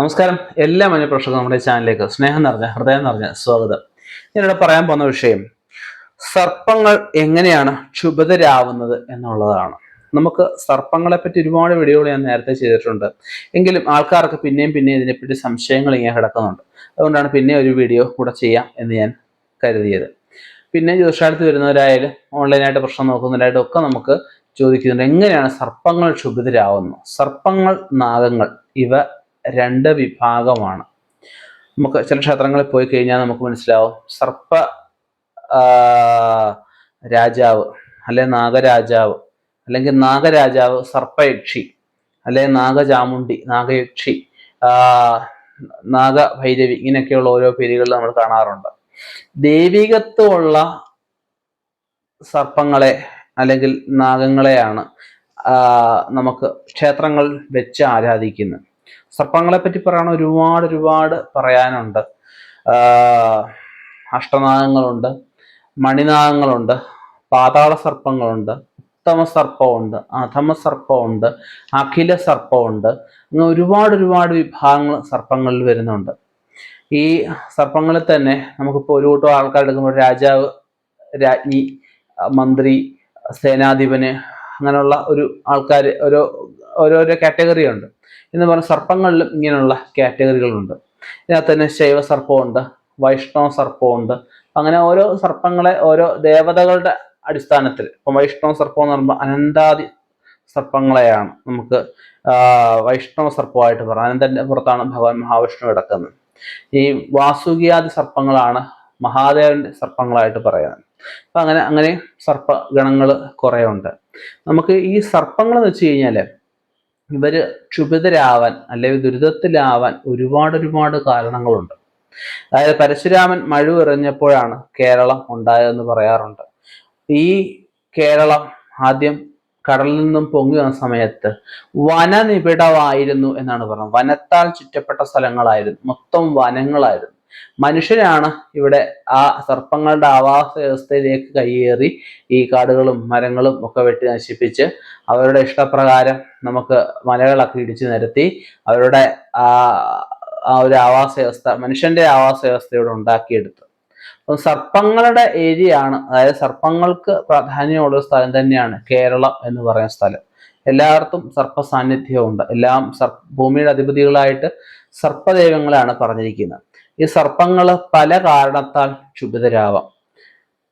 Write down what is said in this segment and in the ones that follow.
നമസ്കാരം. എല്ലാ മനുഷ്യപ്രേക്ഷകർക്കും നമ്മുടെ ചാനലിലേക്ക് സ്നേഹം നിറഞ്ഞ ഹൃദയം നിറഞ്ഞ സ്വാഗതം. ഞാനിവിടെ പറയാൻ പോകുന്ന വിഷയം സർപ്പങ്ങൾ എങ്ങനെയാണ് ക്ഷുഭിതരാവുന്നത് എന്നുള്ളതാണ്. നമുക്ക് സർപ്പങ്ങളെ പറ്റി ഒരുപാട് വീഡിയോകൾ ഞാൻ നേരത്തെ ചെയ്തിട്ടുണ്ട്. എങ്കിലും ആൾക്കാർക്ക് പിന്നെയും പിന്നെയും ഇതിനെപ്പറ്റി സംശയങ്ങൾ ഇങ്ങനെ കിടക്കുന്നുണ്ട്. അതുകൊണ്ടാണ് പിന്നെ ഒരു വീഡിയോ കൂടെ ചെയ്യാം എന്ന് ഞാൻ കരുതിയത്. പിന്നെ ജ്യോതിഷാലത്ത് വരുന്നവരായാലും ഓൺലൈനായിട്ട് പ്രശ്നം നോക്കുന്നവരായിട്ടും ഒക്കെ നമുക്ക് ചോദിക്കുന്നുണ്ട് എങ്ങനെയാണ് സർപ്പങ്ങൾ ക്ഷുഭിതരാവുന്നത്? സർപ്പങ്ങൾ നാഗങ്ങൾ ഇവ രണ്ട് വിഭാഗമാണ്. നമുക്ക് ചില ക്ഷേത്രങ്ങളിൽ പോയി കഴിഞ്ഞാൽ നമുക്ക് മനസ്സിലാവും. സർപ്പ രാജാവ് അല്ലെ നാഗരാജാവ് അല്ലെങ്കിൽ നാഗരാജാവ് സർപ്പയക്ഷി അല്ലെ നാഗചാമുണ്ടി നാഗയക്ഷി ആ, നാഗഭൈരവി ഇങ്ങനെയൊക്കെയുള്ള ഓരോ പേരുകൾ നമ്മൾ കാണാറുണ്ട്. ദൈവികത്വമുള്ള സർപ്പങ്ങളെ അല്ലെങ്കിൽ നാഗങ്ങളെയാണ് നമുക്ക് ക്ഷേത്രങ്ങൾ വെച്ച് ആരാധിക്കുന്നത്. സർപ്പങ്ങളെ പറ്റി പറയാൻ ഒരുപാട് ഒരുപാട് പറയാനുണ്ട്. അഷ്ടനാഗങ്ങളുണ്ട് മണിനാഗങ്ങളുണ്ട് പാതാള സർപ്പങ്ങളുണ്ട് ഉത്തമ സർപ്പമുണ്ട് അധമ സർപ്പമുണ്ട് അഖില സർപ്പമുണ്ട് അങ്ങനെ ഒരുപാട് ഒരുപാട് വിഭാഗങ്ങൾ സർപ്പങ്ങളിൽ വരുന്നുണ്ട്. ഈ സർപ്പങ്ങളിൽ തന്നെ നമുക്കിപ്പോൾ ഒരു കൂട്ടം ആൾക്കാർ എടുക്കുമ്പോൾ രാജാവ് രാജ്ഞി മന്ത്രി സേനാധിപന് അങ്ങനെയുള്ള ഒരു ആൾക്കാർ ഓരോ ഓരോരോ കാറ്റഗറി ഉണ്ട്. എന്ന് പറഞ്ഞ സർപ്പങ്ങളിലും ഇങ്ങനെയുള്ള കാറ്റഗറികളുണ്ട്. ഇതിനകത്ത് തന്നെ ശൈവ സർപ്പമുണ്ട് വൈഷ്ണവ സർപ്പമുണ്ട്. അങ്ങനെ ഓരോ സർപ്പങ്ങളെ ഓരോ ദേവതകളുടെ അടിസ്ഥാനത്തിൽ ഇപ്പം വൈഷ്ണവ സർപ്പം എന്ന് പറയുമ്പോൾ അനന്താദി സർപ്പങ്ങളെയാണ് നമുക്ക് വൈഷ്ണവ സർപ്പമായിട്ട് പറയാം. അനന്തന്റെ പുറത്താണ് ഭഗവാൻ മഹാവിഷ്ണു കിടക്കുന്നത്. ഈ വാസുകിയാദി സർപ്പങ്ങളാണ് മഹാദേവന്റെ സർപ്പങ്ങളായിട്ട് പറയാൻ അപ്പൊ അങ്ങനെ അങ്ങനെ സർപ്പഗണങ്ങൾ കുറെ ഉണ്ട് നമുക്ക് ഈ സർപ്പങ്ങൾ എന്ന് വെച്ച് കഴിഞ്ഞാൽ ഇവർ ക്ഷുഭിതരാവാൻ അല്ലെങ്കിൽ ദുരിതത്തിലാവാൻ ഒരുപാട് ഒരുപാട് കാരണങ്ങളുണ്ട്. അതായത് പരശുരാമൻ മഴ എറിഞ്ഞപ്പോഴാണ് കേരളം ഉണ്ടായതെന്ന് പറയാറുണ്ട്. ഈ കേരളം ആദ്യം കടലിൽ നിന്നും പൊങ്ങി വന്ന സമയത്ത് വനനിബിഡമായിരുന്നു എന്നാണ് പറയുന്നത് വനത്താൽ ചുറ്റപ്പെട്ട സ്ഥലങ്ങളായിരുന്നു. മൊത്തം വനങ്ങളായിരുന്നു. മനുഷ്യരാണ് ഇവിടെ ആ സർപ്പങ്ങളുടെ ആവാസ വ്യവസ്ഥയിലേക്ക് കയ്യേറി ഈ കാടുകളും മരങ്ങളും ഒക്കെ വെട്ടി നശിപ്പിച്ച് അവരുടെ ഇഷ്ടപ്രകാരം നമുക്ക് മലകളൊക്കെ ഇടിച്ചു നിരത്തി അവരുടെ ആ ആ ഒരു ആവാസ വ്യവസ്ഥ മനുഷ്യന്റെ ആവാസ വ്യവസ്ഥയോട് ഉണ്ടാക്കിയെടുത്തു. അപ്പം സർപ്പങ്ങളുടെ ഏരിയ ആണ് അതായത് സർപ്പങ്ങൾക്ക് പ്രാധാന്യമുള്ള സ്ഥലം തന്നെയാണ് കേരളം എന്ന് പറയുന്ന സ്ഥലം. എല്ലായിടത്തും സർപ്പ സാന്നിധ്യമുണ്ട് എല്ലാം സർ ഭൂമിയുടെ അധിപതികളായിട്ട് സർപ്പദൈവങ്ങളാണ് പറഞ്ഞിരിക്കുന്നത്. ഈ സർപ്പങ്ങൾ പല കാരണത്താൽ ക്ഷുഭിതരാവാം.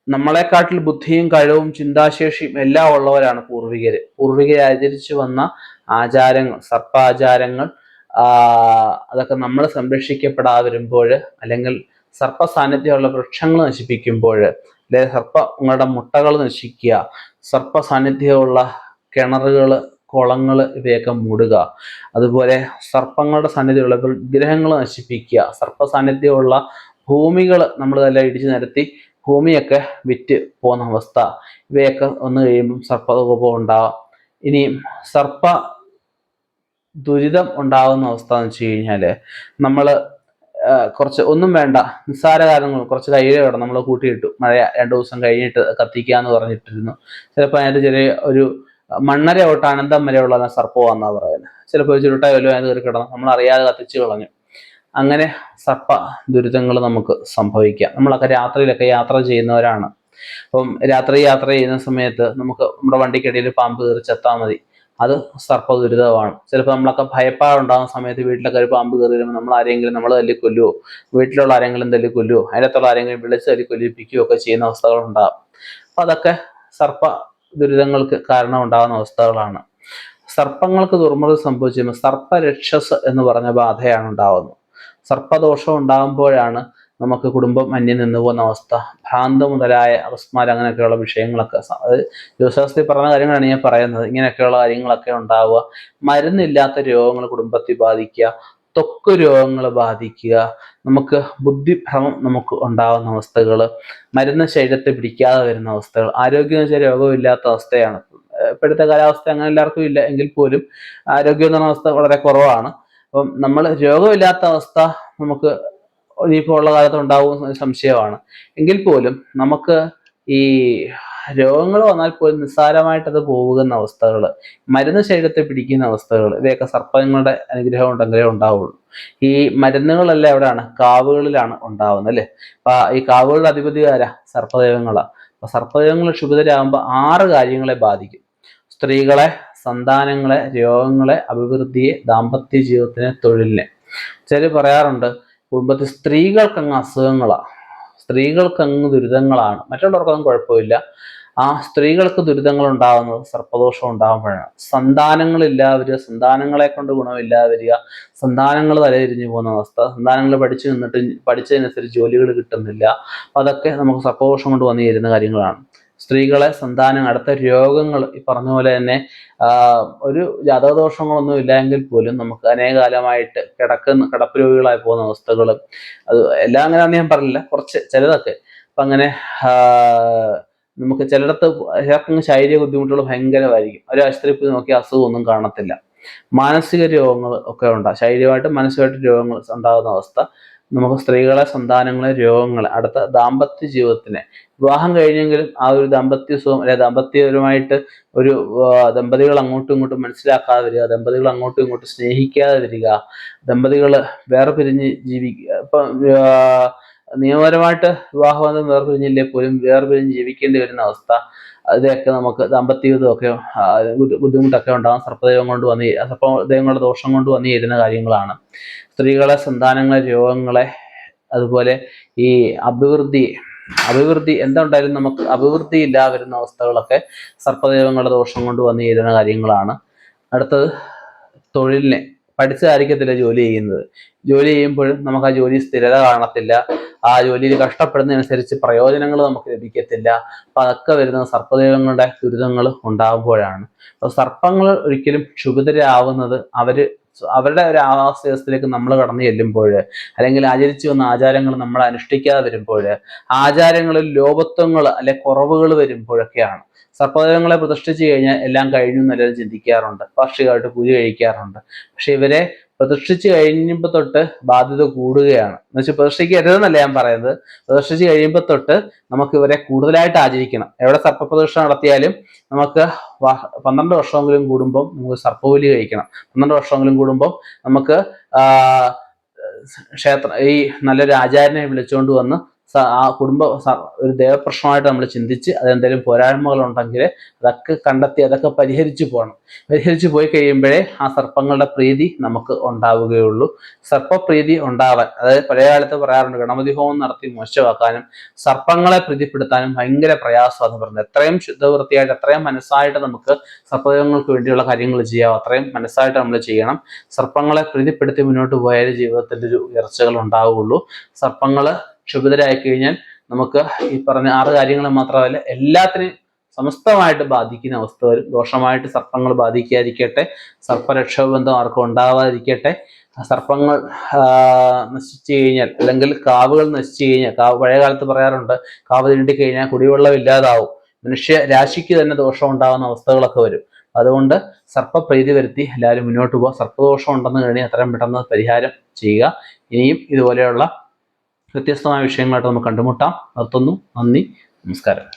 നമ്മളെക്കാട്ടിൽ ബുദ്ധിയും കഴിവും ചിന്താശേഷിയും എല്ലാം ഉള്ളവരാണ് പൂർവികര്. പൂർവികർ ആചരിച്ചു വന്ന ആചാരങ്ങൾ സർപ്പാചാരങ്ങൾ അതൊക്കെ നമ്മൾ സംരക്ഷിക്കപ്പെടാതെ വരുമ്പോൾ അല്ലെങ്കിൽ സർപ്പ സാന്നിധ്യമുള്ള വൃക്ഷങ്ങൾ നശിപ്പിക്കുമ്പോൾ അല്ലെങ്കിൽ സർപ്പങ്ങളുടെ മുട്ടകൾ നശിക്കുക സർപ്പ സാന്നിധ്യമുള്ള കിണറുകൾ കുളങ്ങൾ ഇവയൊക്കെ മൂടുക. അതുപോലെ സർപ്പങ്ങളുടെ സാന്നിധ്യമുള്ള വിഗ്രഹങ്ങൾ നശിപ്പിക്കുക. സർപ്പ സാന്നിധ്യമുള്ള ഭൂമികൾ നമ്മൾ തന്നെ ഇടിച്ചു നിരത്തി ഭൂമിയൊക്കെ വിറ്റ് പോകുന്ന അവസ്ഥ. ഇവയൊക്കെ വന്നു കഴിയുമ്പം സർപ്പകോപം ഉണ്ടാവാം. ഇനി സർപ്പ ദുരിതം ഉണ്ടാകുന്ന അവസ്ഥ എന്ന് വെച്ച് കഴിഞ്ഞാൽ നമ്മൾ കുറച്ച് ഒന്നും വേണ്ട നിസ്സാര കാരണങ്ങൾ കുറച്ച് കയ്യിൽ വേണം നമ്മൾ കൂട്ടിയിട്ടു. മഴ രണ്ടു ദിവസം കഴിഞ്ഞിട്ട് കത്തിക്കുക എന്ന് പറഞ്ഞിട്ടിരുന്നു. ചിലപ്പോൾ അതിനകത്ത് ചെറിയ ഒരു മണ്ണര തൊട്ട് അനന്തം വരെയുള്ള സർപ്പമാണെന്നാ പറയുന്നത്. ചിലപ്പോൾ ചുരുട്ട വല്ലതും അതിന് കയറി കിടന്നു നമ്മൾ അറിയാതെ കത്തിച്ചു കളഞ്ഞു. അങ്ങനെ സർപ്പ ദുരിതങ്ങൾ നമുക്ക് സംഭവിക്കാം. നമ്മളൊക്കെ രാത്രിയിലൊക്കെ യാത്ര ചെയ്യുന്നവരാണ്. അപ്പം രാത്രി യാത്ര ചെയ്യുന്ന സമയത്ത് നമുക്ക് നമ്മുടെ വണ്ടിക്കിടയിൽ പാമ്പ് കയറി ചെത്താൽ മതി. അത് സർപ്പ ദുരിതമാണ്. ചിലപ്പോൾ നമ്മളൊക്കെ ഭയപ്പാടുണ്ടാകുന്ന സമയത്ത് വീട്ടിലൊക്കെ ഒരു പാമ്പ് കയറി വരുമ്പോൾ നമ്മൾ ആരെങ്കിലും നമ്മൾ തല്ലി കൊല്ലുവോ? വീട്ടിലുള്ള ആരെങ്കിലും തല്ലി കൊല്ലുവോ? അതിനകത്തുള്ള ആരെങ്കിലും വിളിച്ച് തല്ലി കൊല്ലിപ്പിക്കുകയോ ഒക്കെ ചെയ്യുന്ന അവസ്ഥകളുണ്ടാകും. അപ്പൊ അതൊക്കെ സർപ്പ ദുരിതങ്ങൾക്ക് കാരണമുണ്ടാകുന്ന അവസ്ഥകളാണ്. സർപ്പങ്ങൾക്ക് ദുർമൃതി സംഭവിച്ചു സർപ്പരക്ഷസ് എന്ന് പറഞ്ഞ ബാധയാണ് ഉണ്ടാവുന്നത്. സർപ്പദോഷം ഉണ്ടാകുമ്പോഴാണ് നമുക്ക് കുടുംബം അന്യം നിന്ന് പോകുന്ന അവസ്ഥ. ഭ്രാന്ത് മുതലായ അപസ്മാരം അങ്ങനെയൊക്കെയുള്ള വിഷയങ്ങളൊക്കെ അത് ജ്യോതിശാസ്ത്രി പറഞ്ഞ കാര്യങ്ങളാണ് ഞാൻ പറയുന്നത്. ഇങ്ങനെയൊക്കെയുള്ള കാര്യങ്ങളൊക്കെ ഉണ്ടാവുക. മരുന്നില്ലാത്ത രോഗങ്ങൾ കുടുംബത്തിൽ ബാധിക്കുക. ത്വക്ക് രോഗങ്ങൾ ബാധിക്കുക നമുക്ക് ബുദ്ധിഭ്രമം നമുക്ക് ഉണ്ടാകുന്ന അവസ്ഥകൾ മരുന്ന് ശരീരത്തെ പിടിക്കാതെ വരുന്ന അവസ്ഥകൾ ആരോഗ്യം എന്ന് വെച്ചാൽ രോഗമില്ലാത്ത അവസ്ഥയാണ്. ഇപ്പോഴത്തെ കാലാവസ്ഥ അങ്ങനെ എല്ലാവർക്കും ഇല്ല എങ്കിൽ പോലും ആരോഗ്യം എന്ന് പറഞ്ഞ അവസ്ഥ വളരെ കുറവാണ്. അപ്പം നമ്മൾ രോഗമില്ലാത്ത അവസ്ഥ നമുക്ക് ഇനിയിപ്പോൾ ഉള്ള കാലത്ത് ഉണ്ടാവും സംശയമാണ്. എങ്കിൽ പോലും നമുക്ക് ഈ രോഗങ്ങൾ വന്നാൽ പോലും അത് പോകുന്ന അവസ്ഥകൾ. മരുന്ന് ശരീരത്തെ പിടിക്കുന്ന അവസ്ഥകൾ. ഇവയൊക്കെ സർപ്പങ്ങളുടെ അനുഗ്രഹം ഉണ്ടെങ്കിലേ ഉണ്ടാവുള്ളൂ. ഈ മരുന്നുകളെല്ലാം എവിടെയാണ്? കാവുകളിലാണ് ഉണ്ടാവുന്നത് അല്ലേ? അപ്പൊ ഈ കാവുകളുടെ അധിപതി ആരാ? സർപ്പദൈവങ്ങളാണ് അപ്പൊ സർപ്പദൈവങ്ങൾ ക്ഷുഭിതരാകുമ്പോൾ ആറ് കാര്യങ്ങളെ ബാധിക്കും. സ്ത്രീകളെ സന്താനങ്ങളെ രോഗങ്ങളെ അഭിവൃദ്ധിയെ ദാമ്പത്യ ജീവിതത്തിനെ തൊഴിലിനെ. ചിലർ പറയാറുണ്ട് കുടുംബത്തിൽ സ്ത്രീകൾക്കങ്ങ് അസുഖങ്ങളാണ് സ്ത്രീകൾക്ക് അങ്ങ് ദുരിതങ്ങളാണ്. മറ്റുള്ളവർക്കൊന്നും കുഴപ്പമില്ല. ആ സ്ത്രീകൾക്ക് ദുരിതങ്ങൾ ഉണ്ടാകുന്നത് സർപ്പദോഷം ഉണ്ടാകുമ്പോഴാണ്. സന്താനങ്ങൾ വരിക സന്താനങ്ങളെ കൊണ്ട് ഗുണമില്ലാതെ വരിക സന്താനങ്ങൾ തലതിരിഞ്ഞു പോകുന്ന അവസ്ഥ സന്താനങ്ങൾ പഠിച്ചു നിന്നിട്ട് പഠിച്ചതിനനുസരിച്ച് ജോലികൾ കിട്ടുന്നില്ല. അതൊക്കെ നമുക്ക് സർപ്പദോഷം കൊണ്ട് വന്നു ചേരുന്ന കാര്യങ്ങളാണ്. സ്ത്രീകളെ സന്താനം അടുത്ത രോഗങ്ങൾ ഈ പറഞ്ഞ പോലെ തന്നെ ഒരു ജാതകദോഷങ്ങളൊന്നും ഇല്ലെങ്കിൽ പോലും നമുക്ക് അനേകാലമായിട്ട് കിടക്കുന്ന കിടപ്പ് രോഗികളായി പോകുന്ന അവസ്ഥകൾ അത് എല്ലാം അങ്ങനെയാണെന്ന് ഞാൻ പറഞ്ഞില്ല. കുറച്ച് ചിലതൊക്കെ. അപ്പം അങ്ങനെ നമുക്ക് ചിലയിടത്ത് ചിലർക്കും ശാരീരിക ബുദ്ധിമുട്ടുകൾ ഭയങ്കരമായിരിക്കും. ഒരു ആശുപത്രിയിൽ നോക്കി അസുഖമൊന്നും കാണത്തില്ല. മാനസിക രോഗങ്ങൾ ഒക്കെ ഉണ്ടാകും ശാരീരികമായിട്ടും മാനസികമായിട്ടും രോഗങ്ങൾ ഉണ്ടാകുന്ന അവസ്ഥ. നമുക്ക് സ്ത്രീകളെ സന്താനങ്ങളെ രോഗങ്ങളെ അടുത്ത ദാമ്പത്യ ജീവിതത്തിനെ. വിവാഹം കഴിഞ്ഞെങ്കിലും ആ ഒരു ദാമ്പത്യ സുഖം അല്ലെ ദാമ്പത്യപരമായിട്ട് ഒരു ദമ്പതികൾ അങ്ങോട്ടും ഇങ്ങോട്ടും മനസ്സിലാക്കാതെ വരിക ദമ്പതികൾ അങ്ങോട്ടും ഇങ്ങോട്ടും സ്നേഹിക്കാതെ വരിക ദമ്പതികൾ വേറെ പിരിഞ്ഞ് ജീവിക്കുക ഇപ്പം നിയമപരമായിട്ട് വിവാഹബന്ധം വേർപിരിഞ്ഞില്ലേ പോലും വേർപിരിഞ്ഞ് ജീവിക്കേണ്ടി വരുന്ന അവസ്ഥ. ഇതൊക്കെ നമുക്ക് ദാമ്പത്യ ജീവിതമൊക്കെ ബുദ്ധിമുട്ടൊക്കെ ഉണ്ടാകും സർപ്പദൈവം കൊണ്ട് വന്ന് സർപ്പദൈവങ്ങളുടെ ദോഷം കൊണ്ട് വന്നി ചേരുന്ന കാര്യങ്ങളാണ്. സ്ത്രീകളെ സന്താനങ്ങളെ രോഗങ്ങളെ അതുപോലെ ഈ അഭിവൃദ്ധി അഭിവൃദ്ധി എന്തുണ്ടായാലും നമുക്ക് അഭിവൃദ്ധി ഇല്ലാ വരുന്ന അവസ്ഥകളൊക്കെ സർപ്പദൈവങ്ങളുടെ ദോഷം കൊണ്ട് വന്നി ചേരുന്ന കാര്യങ്ങളാണ്. അടുത്തത് തൊഴിലിനെ പഠിച്ചതായിരിക്കത്തില്ല ജോലി ചെയ്യുന്നത്. ജോലി ചെയ്യുമ്പോഴും നമുക്ക് ആ ജോലി സ്ഥിരത കാണത്തില്ല. ആ ജോലിയിൽ കഷ്ടപ്പെടുന്നതനുസരിച്ച് പ്രയോജനങ്ങൾ നമുക്ക് ലഭിക്കത്തില്ല. അപ്പൊ അതൊക്കെ വരുന്നത് സർപ്പദേവങ്ങളുടെ ദുരിതങ്ങൾ ഉണ്ടാകുമ്പോഴാണ് അപ്പൊ സർപ്പങ്ങൾ ഒരിക്കലും ക്ഷുഭിതരാവുന്നത് അവർ അവരുടെ ഒരു ആവാസ വ്യവസ്ഥയിലേക്ക് നമ്മൾ കടന്നു ചെല്ലുമ്പോൾ അല്ലെങ്കിൽ ആചരിച്ചു വന്ന ആചാരങ്ങൾ നമ്മൾ അനുഷ്ഠിക്കാതെ വരുമ്പോൾ ആചാരങ്ങളിൽ ലോപത്വങ്ങൾ അല്ലെ കുറവുകൾ വരുമ്പോഴൊക്കെയാണ്. സർപ്പദേവങ്ങളെ പ്രതിഷ്ഠിച്ചു കഴിഞ്ഞാൽ എല്ലാം കഴിഞ്ഞു എന്നെല്ലാവരും ചിന്തിക്കാറുണ്ട്. വാർഷികമായിട്ട് പൂജ കഴിക്കാറുണ്ട്. പക്ഷെ ഇവരെ പ്രതിഷ്ഠിച്ച് കഴിയുമ്പോൾ തൊട്ട് ബാധ്യത കൂടുകയാണ്. എന്ന് വെച്ചാൽ പ്രതിഷ്ഠിക്കരുതെന്നല്ല ഞാൻ പറയുന്നത്. പ്രതിഷ്ഠിച്ച് കഴിയുമ്പോൾ തൊട്ട് നമുക്ക് ഇവരെ കൂടുതലായിട്ട് ആചരിക്കണം. എവിടെ സർപ്പപ്രതിഷ്ഠ നടത്തിയാലും നമുക്ക് പന്ത്രണ്ട് വർഷമെങ്കിലും കൂടുമ്പം നമുക്ക് സർപ്പബലി കഴിക്കണം. പന്ത്രണ്ട് വർഷമെങ്കിലും കൂടുമ്പം നമുക്ക് ക്ഷേത്ര ഈ നല്ലൊരു ആചാര്യനെ വിളിച്ചുകൊണ്ട് വന്ന് ആ കുടുംബ ഒരു ദേവപ്രശ്നമായിട്ട് നമ്മൾ ചിന്തിച്ച് അതെന്തെങ്കിലും പോരായ്മകൾ ഉണ്ടെങ്കിൽ അതൊക്കെ കണ്ടെത്തി അതൊക്കെ പരിഹരിച്ചു പോകണം പരിഹരിച്ചു പോയി കഴിയുമ്പോഴേ ആ സർപ്പങ്ങളുടെ പ്രീതി നമുക്ക് ഉണ്ടാവുകയുള്ളൂ. സർപ്പപ്രീതി ഉണ്ടാവാൻ അതായത് പഴയ കാലത്ത് പറയാറുണ്ട് ഗണപതി ഹോമം നടത്തി മോശമാക്കാനും സർപ്പങ്ങളെ പ്രീതിപ്പെടുത്താനും ഭയങ്കര പ്രയാസമാണെന്ന് പറയുന്നത് എത്രയും ശുദ്ധവൃത്തിയായിട്ട് എത്രയും മനസ്സായിട്ട് നമുക്ക് സർപ്പദേവങ്ങൾക്ക് വേണ്ടിയുള്ള കാര്യങ്ങൾ ചെയ്യാം അത്രയും മനസ്സായിട്ട് നമ്മൾ ചെയ്യണം. സർപ്പങ്ങളെ പ്രീതിപ്പെടുത്തി മുന്നോട്ട് പോയാലേ ജീവിതത്തിൽ ഒരു ഉയർച്ചകൾ ഉണ്ടാവുകയുള്ളൂ. സർപ്പങ്ങൾ ക്ഷുഭിതരായി കഴിഞ്ഞാൽ നമുക്ക് ഈ പറഞ്ഞ ആറ് കാര്യങ്ങൾ മാത്രമല്ല എല്ലാത്തിനെയും സമസ്തമായിട്ട് ബാധിക്കുന്ന അവസ്ഥ വരും. ദോഷമായിട്ട് സർപ്പങ്ങൾ ബാധിക്കാതിരിക്കട്ടെ. സർപ്പരക്ഷാബന്ധം ആർക്കും ഉണ്ടാവാതിരിക്കട്ടെ. സർപ്പങ്ങൾ നശിച്ചു കഴിഞ്ഞാൽ അല്ലെങ്കിൽ കാവുകൾ നശിച്ചു കഴിഞ്ഞാൽ കാവ് പഴയ കാലത്ത് പറയാറുണ്ട് കാവ് തിണ്ടി കഴിഞ്ഞാൽ കുടിവെള്ളം ഇല്ലാതാവും. മനുഷ്യ രാശിക്ക് തന്നെ ദോഷം ഉണ്ടാകുന്ന അവസ്ഥകളൊക്കെ വരും. അതുകൊണ്ട് സർപ്പപ്രീതി വരുത്തി എല്ലാവരും മുന്നോട്ട് പോവുക. സർപ്പദോഷം ഉണ്ടെന്ന് കഴിഞ്ഞാൽ അത്രയും പെട്ടെന്ന് പരിഹാരം ചെയ്യുക. ഇനിയും ഇതുപോലെയുള്ള വ്യത്യസ്തമായ വിഷയങ്ങളായിട്ട് നമുക്ക് കണ്ടുമുട്ടാം നിർത്തുന്നു നന്ദി നമസ്കാരം